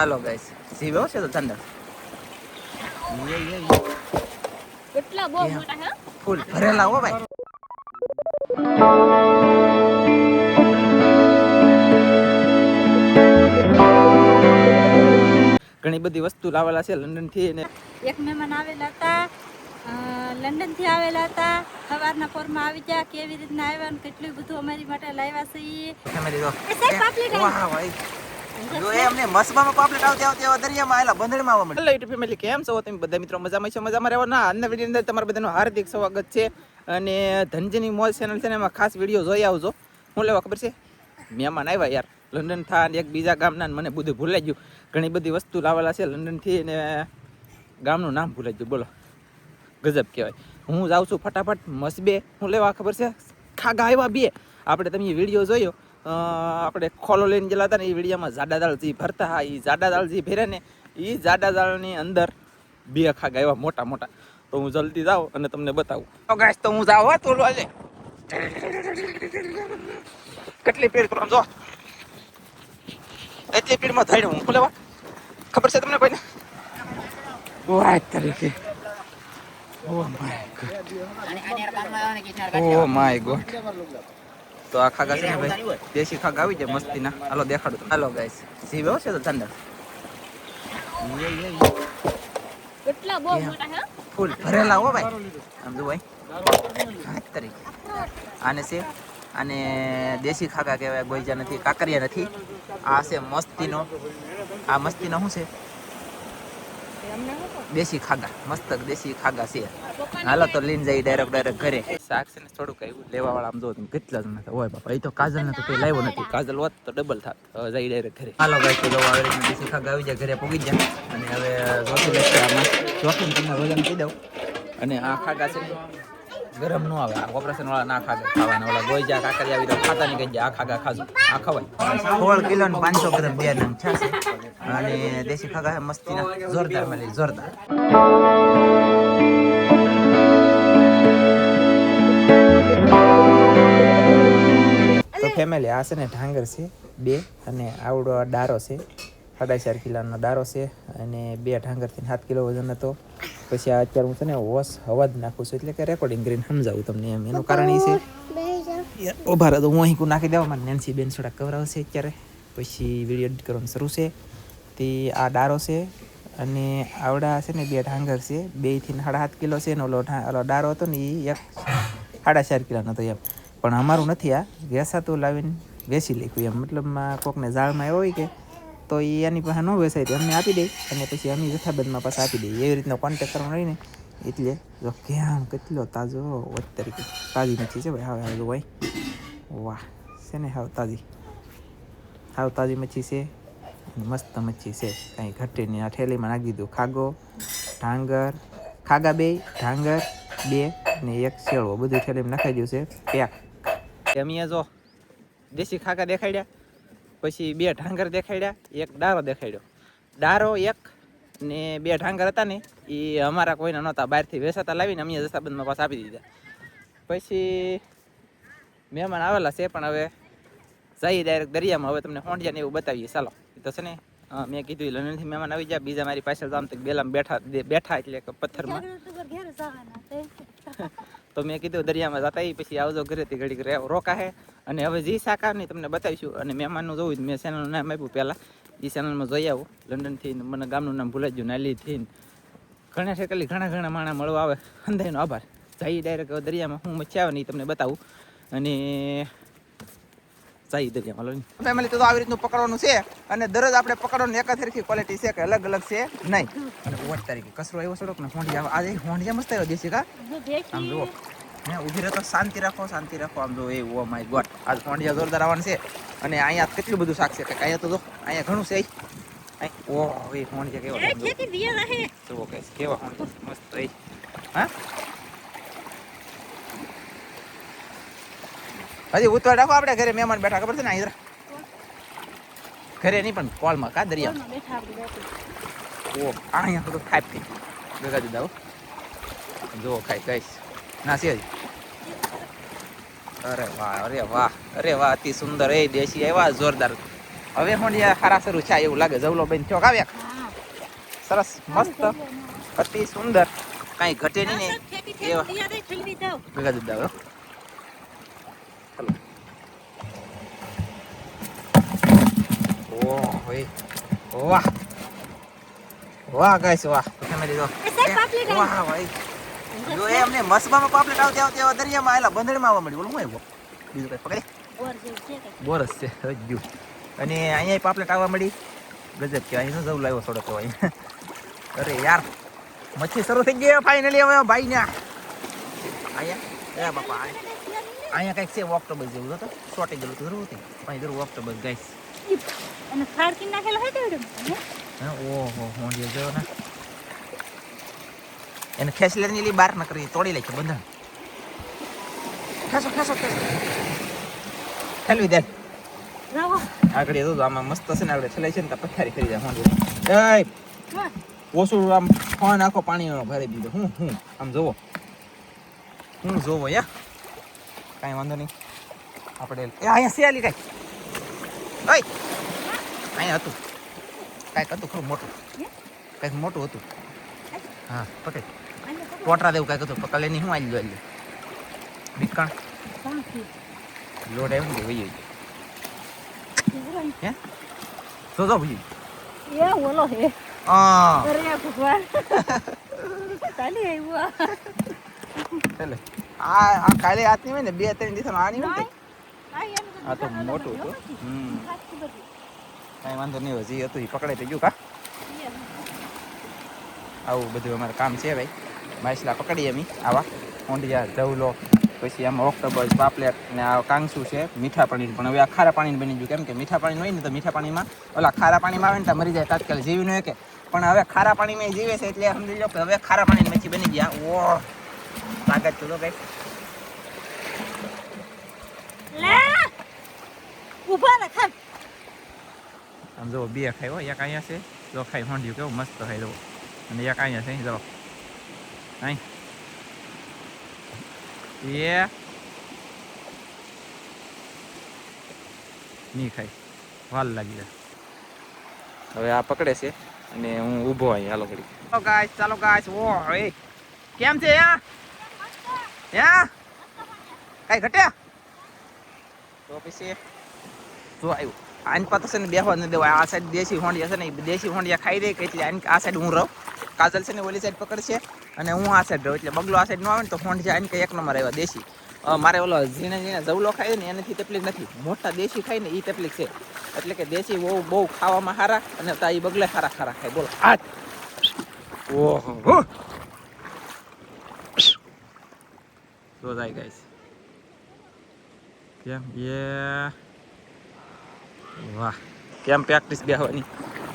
હાલો guys જીવ એવો છે તો ઠંડક કેટલા બહુ મોટા હે? ફૂલ ભરેલા હો ભાઈ. ઘણી બધી વસ્તુ લાવેલા છે લંડનથી અને એક મહેમાન આવેલા હતા લંડનથી આવેલા હતા સવારના પોરમાં આવી ગયા કેવી રીતના આવ્યા કેટલું બધું અમારી માટે લાવ્યા છે ઈ. ફેમિલી તો એ વાહ ભાઈ. જો એ અમને મસબામાં પાપલેટ આવતી આવતી દરિયામાં આવેલા બંદરમાં આવવા હેલો ફેમિલી કેમ છો? બધા મિત્રો મજામાં છો? મજામાં રહેવા ના આજના અંદર તમારા બધાનું હાર્દિક સ્વાગત છે. અને ધનજીની મોજ ચેનલ છે ને, એમાં ખાસ વીડિયો જોઈ આવજો. હું લેવા ખબર છે? મહેમાન આવ્યા યાર. લંડન થા અને એક બીજા ગામના મને બધું ભૂલાઈ ગયું. ઘણી બધી વસ્તુ લાવેલા છે લંડનથી અને ગામનું નામ ભૂલાઈ ગયું. બોલો. ગજબ કહેવાય. હું જાઉં છું ફટાફટ મસબે. હું લેવા ખબર છે? ખાગા આવ્યા બે. આપણે તમે વીડિયો જોયો. આપણે ખોલો લઈને ગયેલા હતા ને એ વિડીયામાં જાડા દાળ જે ભરતા હા એ જાડા દાળ જે ભરે ને એ જાડા દાળની અંદર બે ખાગા એવા મોટા મોટા. તો હું જલ્દી જાઉં અને તમને બતાવું. તો ગાઈસ તો હું જાઉં હો તો લે કેટલી પીડ કરો જો. એટલી પેડમાં થઈ હું શું ખબર છે તમને કોઈને? વાત તરીકે. Oh my god oh my god તો આ ખાગા છે ને ભાઈ દેશી ખાગા આવી જાય મસ્તીના હાલો દેખાડું. હાલો ગાઈસ જીવ બેવો છે તો ઠંડા કેટલા બહુ મોટા હે? ફૂલ ભરેલા હો ભાઈ. આમ જો ભાઈ. વાત તરીકે આને છે અને દેશી ખાગા કહેવાય ગોઈજા નથી કાકરિયા નથી. આ છે મસ્તીનો. આ મસ્તીનો શું છે? દેશી ખાગા મસ્ત દેશી ખાગા છે. હાલો તો લઈને જઈ ડાયરેક્ટ ડાયરેક્ટ ઘરે. શાક ને થોડુંક એવું લેવા વાળા આમ જો કેટલા જણા હતા હોય બાપા એ તો કાજલ ને તો કોઈ લાવ્યો નથી. કાજલ હોત તો ડબલ થાત. જઈ ડાયરેક્ટ ઘરે. હાલો ભાઈ તો જો આવી રીતના દેશી ગાવી આવી જાય ઘરે પહોંચી જાય. અને હવે જોખી લેશે આમાં. જોખી તમને વજન કહી દઉં. અને આ ખાગા છે ગરમ ન આવે. ઓપરેશન વાળા ના ખાગા ખાવાના. ઓલા ગોઈજા કાકરી આવી તો ખાતા નહીં જાય. આ ખાગા ખાજો. આ ખવાય. સોળ કિલો ને પાંચસો ગ્રામ બે નામ છે. અને દેશી ખાગા મસ્તી મસ્તીના. જોરદાર મળી જોરદાર. તો ફેમિલી આ છે ને ઢાંગર છે બે અને આવડો ડારો છે. સાડા ચાર કિલોનો ડારો છે અને બે ઢાંગરથી સાત કિલો વજન હતો. પછી આ અત્યારે હું છે ને વોશ હવા જ નાખું છું એટલે કે રેકોર્ડિંગ કરીને સમજાવું તમને એમ. એનું કારણ એ છે ઊભા તો હું અહીં નાખી દેવા મારે નેન્સી બેન થોડા કવરાવશે અત્યારે. પછી વીડિયો એડિટ કરવાનું શરૂ છે. તે આ ડારો છે અને આવડા છે ને બે ઢાંગર છે. બેથી સાડા સાત કિલો છે ને ઓલો ઓલો ડારો હતો ને એ એક સાડા ચાર કિલોનો હતો એમ. પણ અમારું નથી આ. વેસાતું લાવીને વેચી લખ્યું એમ. મતલબમાં કોકને ઝાડમાં એવો હોય કે, તો એ એની પાસે ન વેસાય તો અમને આપી દે અને પછી અમે જથ્થાબંધમાં પાછા આપી દઈએ. એવી રીતનો કોન્ટેક કરવાનો રહીને એટલે જો કેમ કેટલો તાજો વચ તરીકે. તાજી મચ્છી છે ભાઈ. હવે હવે ભાઈ વાહ, છે ને હાવ તાજી. હાવ તાજી મચ્છી છે. મસ્ત મચ્છી છે. કાંઈ ઘટે નહીં. આ ઠેલીમાં નાખી દીધું. ખાગો, ઢાંગર, ખાગા બે, ઢાંગર બે ને એક શેળવો. બધું ઠેલીમાં નાખાઈ ગયું છે. પેક અમે જો દેશી ખાગા દેખાડ્યા પછી બે ઢાંગર દેખાડ્યા એક ડારો દેખાડ્યો. ડારો એક ને બે ઢાંગર હતા ને એ અમારા કોઈના નહોતા બહારથી વેસાતા લાવીને અમે જથ્થાબંધમાં પાછા આપી દીધા. પછી મહેમાન આવેલા છે પણ હવે જઈ ડાયરેક્ટ દરિયામાં. હવે તમને હોંડિયા ને એવું બતાવીએ. ચાલો એ તો છે ને મેં કીધું ઈ લંડનથી મહેમાન આવી જાય બીજા મારી પાછળ આમ તો બેલામાં બેઠા બેઠા એટલે પથ્થરમાં તો મેં કીધું, દરિયામાં જતા ઈ પછી આવજો ઘરેથી રહે રોકા હે અને હવે જે શાકા નહીં તમને બતાવીશું. અને મહેમાનનું જોવું જ મેં ચેનલનું નામ આપ્યું પહેલાં. એ ચેનલમાં જોઈ આવું. લંડનથી મને ગામનું નામ ભૂલાઈ ગયું, નાલીથી ઘણા ઠેકલી ઘણા ઘણા માણા મળવા આવે. અંધાઈનો આભાર. જઈ ડાયરેક્ટ દરિયામાં. હું મચ્છી આવે ને એ તમને બતાવું. અને જઈ દરિયામાં લો ફેમિલી તો આવી રીતનું પકડવાનું છે અને દરરોજ આપણે પકડવાનું એક જ સરખી ક્વોલિટી છે કે અલગ અલગ છે નહીં. અને ઓટ તરીકે કચરો એવો સડક ને હોંડિયા આજે હોંડિયા મસ્ત આવ્યો દેશી કા? આમ જુઓ. ને ઊભી રહેતો શાંતિ રાખો શાંતિ રાખો. આમ જો એ ઓ માય ગોડ આજ હોંડિયા જોરદાર આવવાનું છે. અને અહીંયા કેટલું બધું શાક છે? કે અહીંયા તો જો અહીંયા ઘણું છે. ઓ એ હોંડિયા કેવા કેવા હોંડિયા મસ્ત હા? હજી ઉતવા રાખો આપણે ઘરે મહેમાન બેઠા ખબર છે ને અહીં ઘરે નહીં પણ કોલમાં કા દરિયા. ઓ અહીંયા થોડું ખાઈ પી. ગગા દીધા જો ખાઈ કઈશ ના છે હજી. અરે વાહ અરે વાહ અરે વાહ અતિ સુંદર. એ દેશી એવા જોરદાર. હવે હોંડિયા ખારા શરૂ છે એવું લાગે. જવલો બેન ચોક આવ્યા સરસ મસ્ત અતિ સુંદર. કાંઈ ઘટે નહીં ને. એવા. ગગા યાદ ઠલવી દઉં ભેગા જ દાવ ઓહ વાહ વાહ ગાઈસ વાહ ફેમિલી જો. વાહ ભાઈ જો એ અમને મસબામાં પાપલેટ આવતી આવતી આવા દરિયામાં આવેલા બંદરમાં આવવા મળ્યું હું આવ્યો બીજું કઈ પકડી બોરસ છે હજુ અને અહીંયા પાપલેટ આવવા મળી ગજબ કે અહીં જવું લાવ્યો થોડો તો અહીં અરે યાર મચ્છી શરૂ થઈ ગઈ ફાઇનલી હવે ભાઈ ને અહીંયા એ બાપા અહીંયા કંઈક છે ઓક્ટોબર જેવું હતું શોર્ટેજ જેવું હતું જરૂર હતી અહીં જરૂર ઓક્ટોબર ગાઈસ અને ફાડકી નાખેલો હોય તો હા? ઓહો હું જો ને. એને ખેસલેરની લી બાર ન કરી તોડી લે છે બંધન. ખેસો ખેસો ખેસો ખેલવી દે. આગળ જો આમાં મસ્ત છે ને આગળ ઠેલાય છે ને તો પથારી કરી જાય હું હા. ઓછું આમ ફોન આખો પાણીનો ભરી દીધો. હું હું આમ જોવો. હું જોવો યા. કાંઈ વાંધો નહીં. આપણે એ અહીંયા શિયાલી કાંઈ? ઓય! અહીંયા હતું. કાંઈક હતું ખરું મોટું. કાંઈક મોટું હતું. હા પકડ. ટોટરા દેવું કાંઈક હતું. પકડે નહીં હું આવી લો બીકાણ બાકી. લોટ આવ્યું કે વહી હે? તો તો વહી એ ઓલો હે. હા. અરે ભગવાન. ચાલી આવ્યું આ. ચાલે આ આ કાલે આતની હોય ને બે ત્રણ દિવસ આની હોય આ તો મોટું હતું. હમ. કાંઈ વાંધો નહીં, હજી હતું, એ પકડાઈ તો ગયું, કા? આવું બધું અમારે કામ છે ભાઈ. માછલા પકડીએ અમે, આવા. ઊંડિયા જવલો, પછી આમાં ઓક્ટોબસ પાપલેટ ને આ કાંગસુ છે, મીઠા પાણી પણ હવે આ ખારા પાણી બની ગયું, કેમ કે મીઠા પાણી હોય ને તો મીઠા પાણીમાં, ઓલા ખારા પાણીમાં આવે ને તો મરી જાય, તાત્કાલિક જીવી ન કે પણ હવે ખારા પાણીમાં જીવે છે એટલે સમજી લો કે હવે ખારા પાણીની મચ્છી બની ગયા. ઓ તાકાત તો ભાઈ ઊભા રહે ખાન. આમ જો બે ખાઈ હોય એક અહીંયા છે જો ખાઈ હોંડ્યું કેવું મસ્ત ખાઈ જવો અને એક અહીંયા છે અહીં જો અહીં. એ. નહીં ખાઈ. વાલ લાગી જાય. હવે આ પકડે છે અને હું ઊભો અહીં હાલો ઘડી ચાલો ગાઈસ ચાલો ગાઈસ ઓ એ. કેમ છે યા? યા? કઈ ઘટ્યા? તો પછી જો આવ્યું. આની પાસે છે ને બેહવા ન દેવાય. આ સાઈડ દેશી હોંડિયા છે ને એ દેશી હોંડિયા ખાઈ દે કે એટલે આની આ સાઈડ હું રહું. કાજલ છે ને ઓલી સાઈડ પકડશે અને હું આ સાઈડ રહું. એટલે બગલો આ સાઈડ ન આવે ને તો હોંડિયા આની કંઈ એક નંબર આવ્યા. દેશી. મારે ઓલો ઝીણે ઝીણે જવલો ખાય ને એનાથી તકલીફ નથી. મોટા દેશી ખાય ને એ તકલીફ છે. એટલે કે દેશી બહુ બહુ ખાવામાં સારા અને તા એ બગલે સારા સારા ખાય. બોલો. આ ઓહો. જો જાય ગાઈસ કેમ? યે વાહ, કેમ પ્રેક્ટિસ બેહવાની?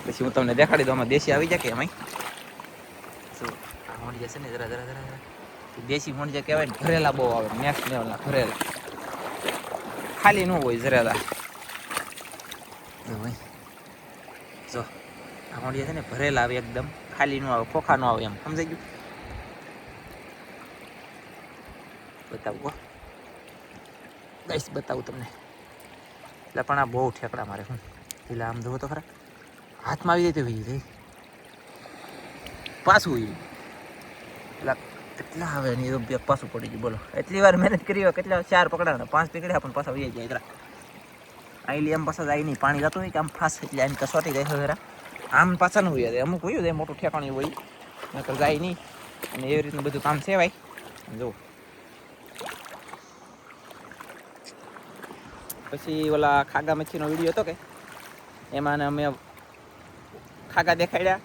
પછી હું તમને દેખાડી દઉં, આમાં દેશી આવી જાય કે એમાં શું આ હોંડિયા છે ને, જરા જરા જરા જરા. દેશી હોંડિયા કહેવાય ને ભરેલા બહુ આવે નેક્સ્ટ લેવલના ભરેલા ખાલી ન હોય જરેલા જો આ હોંડિયા છે ને ભરેલા આવે એકદમ, ખાલી ન આવે, ખોખા ન આવે એમ, સમજાઈ ગયું? બતાવું ગઈશ બતાવું તમને. એટલે પણ આ બહુ ઠેકડા મારે હું એટલે આમ જોવો તો ખરા. હાથમાં આવી જાય તે પાછું ઈ એટલે કેટલા આવે ને એ બે પાછું પડી ગયું, બોલો. એટલી વાર મહેનત કરી હોય, કેટલા ચાર પકડાના પાંચ પકડ્યા પણ પાછા વહી જાય જરા આઈલી આમ પાછા જાય નહીં, પાણી જતું હોય કે આમ ફાસ, એટલે આમ કસવાટી જાય જરા આમ પાછા ન હોય અમુક હોય જાય મોટું ઠેકાણું હોય. નકર જાય નહીં. અને એવી રીતનું બધું કામ ભાઈ જો પછી ઓલા ખાગા મચ્છીનો વીડિયો હતો કે? એમાં અમે ખાગા દેખાડ્યા,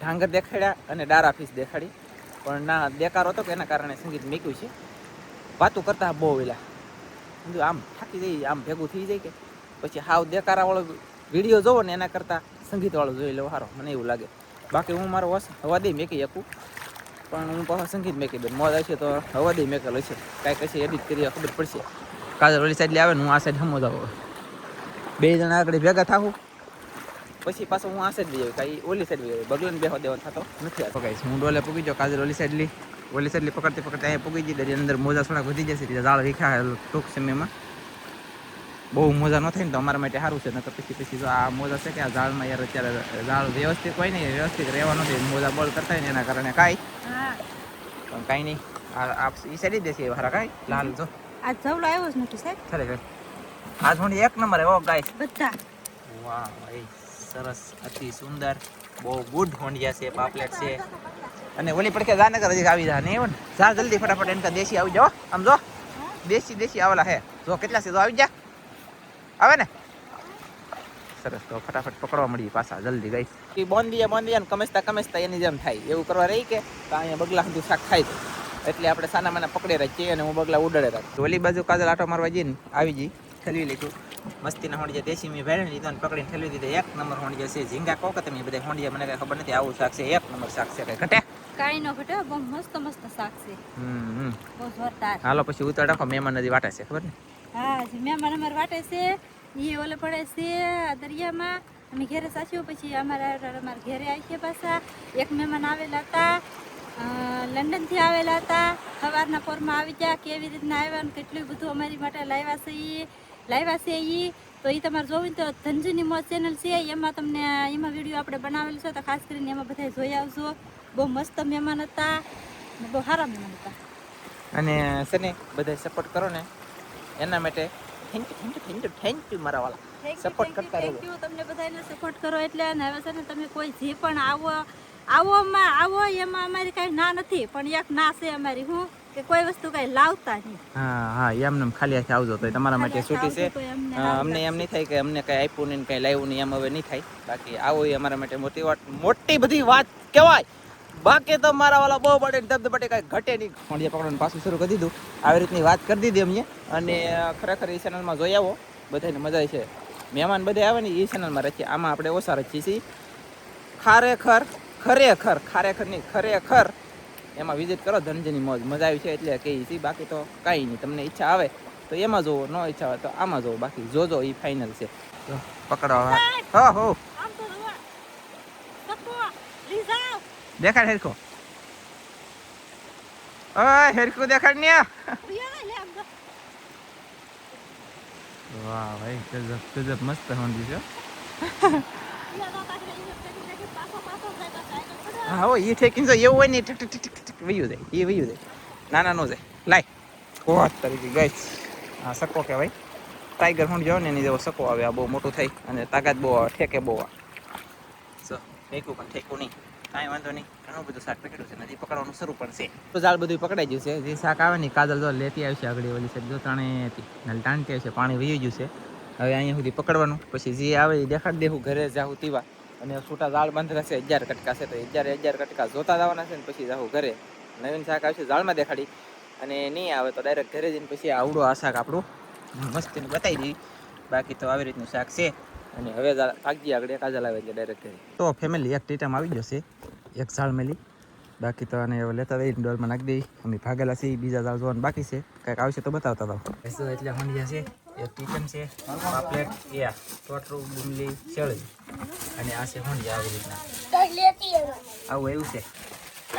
ઢાંગર દેખાડ્યા અને ડારા ફીસ દેખાડી. પણ ના, દેકારો હતો કે એના કારણે સંગીત મૂક્યું છે. વાતું કરતા બહુ વેલા. સમજો આમ થાકી જઈ આમ ભેગું થઈ જાય કે? પછી હાવ દેકારાવાળો વીડિયો જોવો ને એના કરતાં સંગીતવાળો જોઈ લો સારો મને એવું લાગે. બાકી હું મારો વસ હવા દઈ મેકી શકું. પણ હું પાછા સંગીત મેકી દઉં. મોજ આવશે તો હવા દઈ મેકેલો હશે. કાંઈ કશે એડિટ કરી ખબર પડશે. કાજલ ઓલી સાઈડ આવે ને હું આ સાઈડ હમો જાવ બે જણા આગળ ભેગા થાવું પછી પાછો હું આ સાઈડ લઈ આવી કાંઈ ઓલી સાઈડ લઈ બગલન બેહો દેવા થતો નથી આ પકાઈશ હું ડોલે પૂગી જાઉં કાજલ ઓલી સાઈડ લી. ઓલી સાઈડ લી પકડતી પકડતી અહીંયા પૂગી જઈ દરિયા અંદર મોજા થોડાક વધી જશે એટલે જાળ વિખા ટૂંક સમયમાં. બહુ મોજા ન થાય ને તો અમારા માટે સારું છે નકર પછી પછી જો આ મોજા છે કે આ ઝાડમાં યાર અત્યારે ઝાડ વ્યવસ્થિત હોય નહીં વ્યવસ્થિત રહેવા નથી મોજા બોલ કરતા હોય ને એના કારણે કાંઈ. હા. પણ કાંઈ નહીં. આ આપ ઈ સાઈડ દેશે હારા કાંઈ? લાલ જો. આ જવલો આવ્યો જ નથી સાહેબ. ખરેખર. આ હું એક નંબર હે ઓ ગાય. બધા. વાહ ભાઈ સરસ અતિ સુંદર બહુ ગુડ હોંડિયા છે પાપલેટ છે. અને ઓલી પડકે ગાનગર હજી આવી જા નહીં ને? જા જલ્દી ફટાફટ એમ દેશી આવી જાઓ આમ જો. દેશી દેશી આવેલા હે. જો કેટલા છે તો આવી જા. આવે ને? સરસ તો ફટાફટ પકડવા મળી પાછા જલ્દી ગઈ બોંદીએ બોંદીએ કમેસતા કમેસતા એની જેમ થાય. એવું કરવા રહી કે? તો અહીંયા બગલા સુધી શાક ખાઈ તો એટલે આપણે સાના માના પકડી રાખીએ અને હું બગલા ઉડાડે રાખું ઓલી બાજુ કાજલ આટો મારવા જઈને આવી જઈ ઠલવી લીધું મસ્તીના હોંડિયા દેશી મેં ભેળવી લીધો અને પકડીને ઠલવી દીધા. એક નંબર હોંડિયા છે ઝીંગા કહો કે તમે બધા હોંડિયા મને કઈ ખબર નથી આવું શાક છે એક નંબર શાક છે કઈ. ઘટે? કાંઈ ન ઘટે બહુ મસ્ત મસ્ત શાક છે. હમ હમ. બહુ જોરદાર. હાલો પછી ઉતાર રાખો મહેમાન નદી વાટે છે ખબર ને? હા મહેમાન અમારે વાટે છે. એ ઓલે પડે છે દરિયામાં. અમે ઘેરે સાચ્યું પછી અમારા અમારા ઘેરે આવી છે પાછા. એક મહેમાન આવેલા હતા. લંડનથી આવેલા હતા. સવારના પોરમાં આવી ગયા કેવી રીતના આવ્યા ને કેટલું બધું અમારી માટે લાવ્યા છે એ લાવ્યા છે એ તો એ તમારે જોવું તો ધનજીની મોજ ચેનલ છે. એમાં તમને એમાં વીડિયો આપણે બનાવેલો છે. તો ખાસ કરીને એમાં બધા જોઈ આવજો. બહુ મસ્ત મહેમાન હતા બહુ સારા મહેમાન હતા. અને છે બધા સપોર્ટ કરો ને. એના માટે thank you thank you thank you thank you મારા વાલા સપોર્ટ કરતા રહેજો. થેન્ક યુ તમને બધાને સપોર્ટ કરો એટલે. અને હવે છે ને તમે કોઈ જે પણ આવો આવોમાં આવો એમાં અમારી કાંઈ ના નથી પણ એક ના છે અમારી હું કે કોઈ વસ્તુ કાંઈ લાવતા નહીં. હા હા એમને એમ ખાલી હાથે આવજો તો તમારા માટે છૂટી છે. અમને એમ નહીં થાય કે અમને કઈ આપ્યું નહીં કઈ લાવ્યું નહીં એમ હવે નહીં થાય. બાકી આવો એ અમારા માટે મોટી વાત મોટી બધી વાત કહેવાય. બાકી તો મારા વાલા બહુ બડે ધબધબટે કઈ ઘટે નહીં. ખોંડિયા પકડવાનું પાછું શરૂ કરી દીધું. આવી રીતની વાત કરી દીધી અમને. અને ખરેખર એ ચેનલમાં જોઈ આવો. બધાને મજા છે મહેમાન બધા આવે ને એ ચેનલમાં રચીએ આમાં આપણે ઓછા રચીએ છીએ. ખરેખર ખરેખર ખરેખર નહીં ખરેખર. એમાં વિઝિટ કરો ધનજીની મોજ. મજા આવી છે એટલે કહીએ છીએ બાકી તો કાંઈ નહીં. તમને ઈચ્છા આવે તો એમાં જોવો ન ઈચ્છા આવે તો આમાં જોવો બાકી જોજો એ ફાઇનલ છે. પકડો હા હો. દેખાડ હેરખો. ઓય હેરખું દેખાડ ને. વાહ ભાઈ ગજબ ગજબ મસ્ત હોંડી છે રિયા તો પાછળ ઈ પેટી પેટી પાછો પાછો જાય તો સાયકલ પડે. હા હો એ ઠેકીને જો એવું હોય ને ઠક ઠક ઠક ઠક વયું જાય એ વયું જાય. ના ના જાય. લાય. ઓ તરીકે ગઈ હા સકો કહેવાય ટાઈગર હોંડ જો ને એની જેવો સકો આવે. આ બહુ મોટું થાય અને તાકાત બહુ આવે ઠેકે બહુ આવે. સો ઠેકું પણ ઠેકું નહીં. કાંઈ વાંધો નહીં. ઘણું બધું શાક પકડ્યું છે નદી પકડવાનું શરૂ પણ છે. તો જાળ બધું પકડાઈ ગયું છે. જે શાક આવે ને કાજલ જો લેતી આવશે આગળ ઓલી સાઈડ જો ત્રણે હતી. ટાણતી આવશે પાણી વહી ગયું છે. હવે અહીંયા સુધી પકડવાનું. પછી જે આવે એ દેખાડી દેવું ઘરે જાઉં તીવા. અને છૂટા ઝાડ બાંધેલા છે અગિયાર કટકા છે તો અગિયાર અગિયાર કટકા જોતા જવાના છે ને પછી જાઉં ઘરે. નવીન શાક આવશે ઝાડમાં દેખાડી. અને નહીં આવે તો ડાયરેક્ટ ઘરે જઈને પછી આવડો આ શાક આપણું મસ્તીને બતાવી દઈ બાકી તો આવી રીતનું શાક છે. અને હવે જા- આગળ એક આજા લાવે એટલે ડાયરેક્ટ ઘરે. તો ફેમિલી એક ટીટામાં આવી જશે એક ઝાડ મેલી. બાકી તો આને હવે લેતા દઈ ડોલમાં નાખી દઈ અમે ભાગેલા છીએ બીજા ઝાડ જોવાનું બાકી છે. કંઈક આવશે તો બતાવતા હતા એટલે હોંડિયા છે. એક કિચન છે પાપલેટ એ ટોટરું બુમલી શેળી. અને આ છે હોંડિયા આવી રીતના. આવું એવું છે.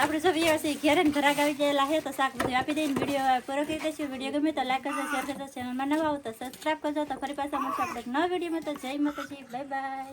આપણે સૌ છે, ઘેરે ઘરાક આવી ગયેલા છે તો શાક બધું આપી દઈને વીડિયો પૂરો કરી દઈશું. વીડિયો ગમે તો લાઈક કરજો શેર કરજો ચેનલમાં નવા આવો તો સબસ્ક્રાઈબ કરજો. તો ફરી પાછા મળશે આપણે નવા વિડીયોમાં તો જય માતાજી બાય બાય